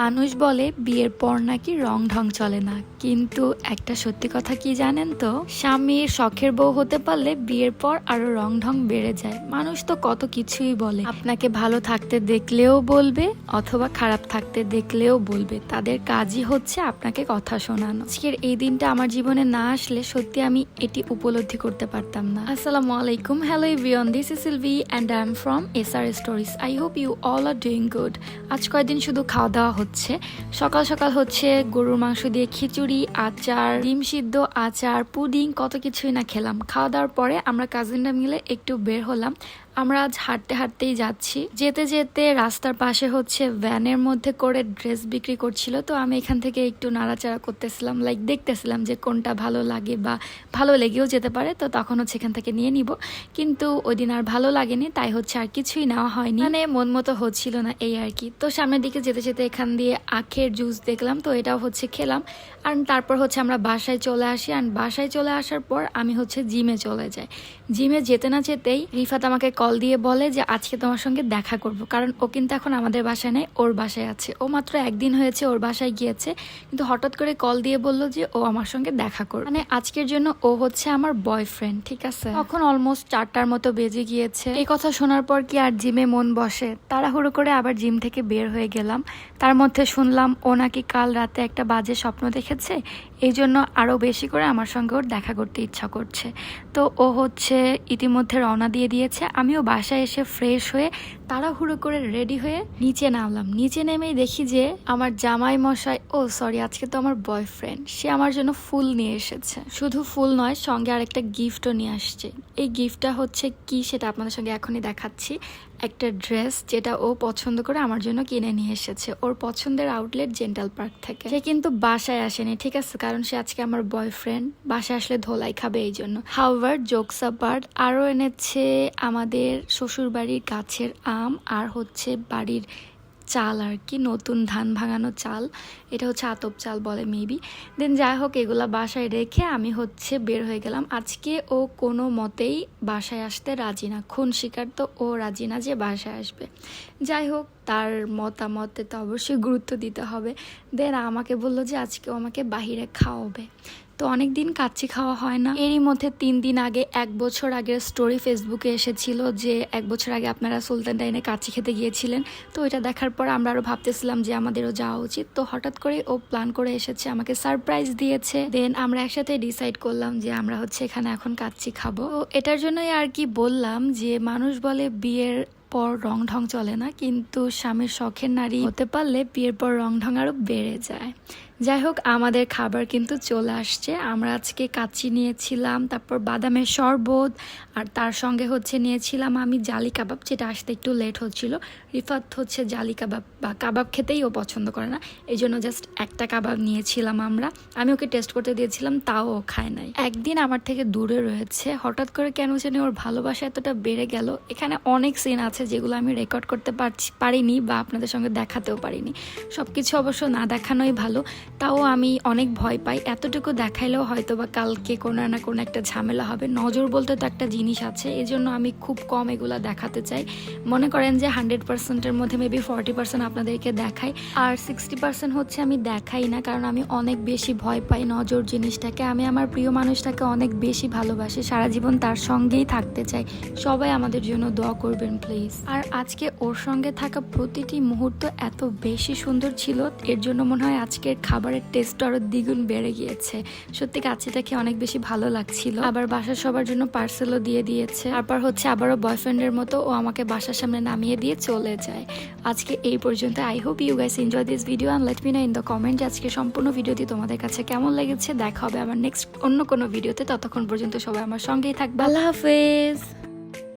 মানুষ বলে বিয়ের পর নাকি রং ঢং চলে না। কিন্তু একটা সত্যি কথা কি জানেন তো? স্বামীর শখের বউ হতে পারলে বিয়ের পর আরও রং ঢং বেড়ে যায়। মানুষ তো কত কিছুই বলে। আপনাকে ভালো থাকতে দেখলেও বলবে অথবা খারাপ থাকতে দেখলেও বলবে। তাদের কাজই হচ্ছে আপনাকে কথা শোনানো। আজকের এই দিনটা আমার জীবনে না আসলে সত্যি আমি এটি উপলব্ধি করতে পারতাম না। আসসালামু আলাইকুম। Hello everyone this is Sylvie and I am from S R stories I hope you all are doing good আজ কয়েকদিন শুধু খাওয়া দাওয়া হচ্ছে। সকাল সকাল হচ্ছে গরুর মাংস দিয়ে খিচুড়ি, আচার, ডিম সিদ্ধ, আচার, পুডিং, কত কিছুই না খেলাম। খাওয়া দাওয়ার পরে আমরা কাজিনরা মিলে একটু বের হলাম। আমরা আজ হাঁটতে হাঁটতেই যাচ্ছি। যেতে যেতে রাস্তার পাশে হচ্ছে ভ্যানের মধ্যে করে ড্রেস বিক্রি করছিল। তো আমি এখান থেকে একটু নাড়াচাড়া করতেছিলাম লাইক দেখতেছিলাম যে কোনটা ভালো লাগে বা ভালো লেগেও যেতে পারে। তো তখন হচ্ছে এখান থেকে নিয়ে নিব। কিন্তু ওই দিন আর ভালো লাগেনি, তাই হচ্ছে আর কিছুই নেওয়া হয়নি। মানে মন মতো হচ্ছিল না এই আর কি। তো সামনের দিকে যেতে যেতে এখান দিয়ে আখের জুস দেখলাম, তো এটাও হচ্ছে খেলাম। আর তারপর হচ্ছে আমরা বাসায় চলে আসি। আর বাসায় চলে আসার পর আমি হচ্ছে জিমে চলে যাই। জিমে যেতে না যেতেই রিফাত আমাকে কল দিয়ে বলে যে, আজকে তোমার সঙ্গে দেখা করব। কারণ ও কিন্তু এখন আমাদের বাসায় নেই, ওর বাসায় আছে। ও মাত্র একদিন হয়েছে, ওর বাসায় গিয়েছে। কিন্তু হঠাৎ করে কল দিয়ে বলল যে, ও আমার সঙ্গে দেখা করবে। মানে আজকের জন্য ও হচ্ছে আমার বয়ফ্রেন্ড ঠিক আছে? তখন অলমোস্ট চারটার মতো বেজে গিয়েছে। এই কথা শোনার পর কি আর জিমে মন বসে? তাড়াহুড়ো করে আবার জিম থেকে বের হয়ে গেলাম। তার মধ্যে শুনলাম, ও নাকি কাল রাতে একটা বাজে স্বপ্ন দেখেছে? এই জন্য আরও বেশি করে আমার সঙ্গে ওর দেখা করতে ইচ্ছা করছে। তো ও হচ্ছে ইতিমধ্যে রওনা দিয়ে দিয়েছে। আমিও বাসায় এসে ফ্রেশ হয়ে তাড়াহুড়ো করে রেডি হয়ে নিচে নামলাম। নিচে নেমেই দেখি যে আমার জামাই মশাই ও সরি, আজকে তো আমার বয়ফ্রেন্ড। সে আমার জন্য ফুল নিয়ে এসেছে। শুধু ফুল নয়, সঙ্গে আরেকটা গিফটও নিয়ে আসছে। এই গিফটটা হচ্ছে কি সেটা আপনাদের সঙ্গে এখনই দেখাচ্ছি। একটা ড্রেস যেটা ও পছন্দ করে আমার জন্য কিনে নিয়ে এসেছে। ওর পছন্দের আউটলেট জেন্টাল পার্ক থেকে। সে কিন্তু বাসায় আসেনি, ঠিক আছে? কারণ সে আজকে আমার বয়ফ্রেন্ড। বাসায় আসলে ধোলাই খাবে এই জন্য। হাওয়ার জোকসা পার্ট আরও এনেছে আমাদের শ্বশুর বাড়ির গাছের আম। আর হচ্ছে বাড়ির চাল আর কি, নতুন ধান ভাঙানো চাল। এটা হচ্ছে আতপ চাল বলে মেবি দেন যাই হোক, এগুলা বাসায় রেখে আমি হচ্ছে বের হয়ে গেলাম। আজকে ও কোনো মতেই বাসায় আসতে রাজি না। খুন শিকার তো ও রাজি না যে বাসায় আসবে। যাই হোক, তার মতামতে তো অবশ্যই গুরুত্ব দিতে হবে। দেন আমাকে বলল যে আজকে আমাকে বাহিরে খাওয়াবে। তো অনেক দিন কাচ্চি খাওয়া হয় না। এরই মধ্যে তিন দিন আগে, এক বছর আগের স্টোরি ফেসবুকে এসেছিল যে, এক বছর আগে আপনারা সুলতান ডাইনে কাচ্চি খেতে গিয়েছিলেন। তো এটা দেখার পর আমরা আরও ভাবতেছিলাম যে, আমাদেরও যাওয়া উচিত। তো হঠাৎ করে ও প্ল্যান করে এসেছে, আমাকে সারপ্রাইজ দিয়েছে। দেন আমরা একসাথে ডিসাইড করলাম যে, আমরা হচ্ছে এখানে এখন কাচ্চি খাব। এটার জন্যই আর কি বললাম যে, মানুষ বলে বিয়ের পর রং ঢং চলে না, কিন্তু স্বামীর শখের নারী হতে পারলে বিয়ের পর রং ঢং আরও বেড়ে যায়। যাই হোক, আমাদের খাবার কিন্তু চলে আসছে। আমরা আজকে কাচ্চি নিয়েছিলাম, তারপর বাদামের শরবত, আর তার সঙ্গে হচ্ছে নিয়েছিলাম আমি জালি কাবাব, যেটা আসতে একটু লেট হচ্ছিল। রিফাত হচ্ছে জালি কাবাব বা কাবাব খেতেই ও পছন্দ করে না। এই জন্য জাস্ট একটা কাবাব নিয়েছিলাম আমরা। আমি ওকে টেস্ট করতে দিয়েছিলাম, তাও ও খায় নাই। একদিন আমার থেকে দূরে রয়েছে। হঠাৎ করে কেন জানি ওর ভালোবাসা এতটা বেড়ে গেল। এখানে অনেক সিন আছে যেগুলো আমি রেকর্ড করতে পারছি, পারিনি বা আপনাদের সঙ্গে দেখাতেও পারিনি। সব কিছু অবশ্য না দেখানোই ভালো। তাও আমি অনেক ভয় পাই। এতটুকু দেখাইলেও হয়তো বা কালকে কোনো না কোনো একটা ঝামেলা হবে। নজর বলতে তো একটা জিনিস আছে এই জন্য আমি খুব কম এগুলা দেখাতে চাই। মনে করেন যে হান্ড্রেড পার্সেন্টের মধ্যে মেবি ফর্টি পার্সেন্ট আপনাদেরকে দেখাই। আর সিক্সটি পার্সেন্ট হচ্ছে আমি দেখাই না, কারণ আমি অনেক বেশি ভয় পাই নজর জিনিসটাকে। আমি আমার প্রিয় মানুষটাকে অনেক বেশি ভালোবাসি, সারা জীবন তার সঙ্গেই থাকতে চাই। সবাই আমাদের জন্য দোয়া করবেন প্লিজ আর আজকে ওর সঙ্গে থাকা প্রতিটি মুহূর্ত এত বেশি সুন্দর ছিল, এর জন্য মনে হয় আজকের খাবারের টেস্ট আরও দ্বিগুণ বেড়ে গিয়েছে। সত্যি কাচ্চিটা খেয়ে অনেক বেশি ভালো লাগছিল। আবার বাসার সবার জন্য পার্সেলও দিয়ে দিয়েছে। তারপর হচ্ছে আবারও বয়ফ্রেন্ডের মতো ও আমাকে বাসার সামনে নামিয়ে দিয়ে চলে যায়। আজকে এই পর্যন্ত। I hope you guys enjoy this video and let me know in the comment আজকে সম্পূর্ণ ভিডিওটি তোমাদের কাছে কেমন লেগেছে। দেখা হবে আমার নেক্সট অন্য কোনো ভিডিওতে ততক্ষণ পর্যন্ত সবাই আমার সঙ্গেই থাকবে। আল্লাহ হাফেজ।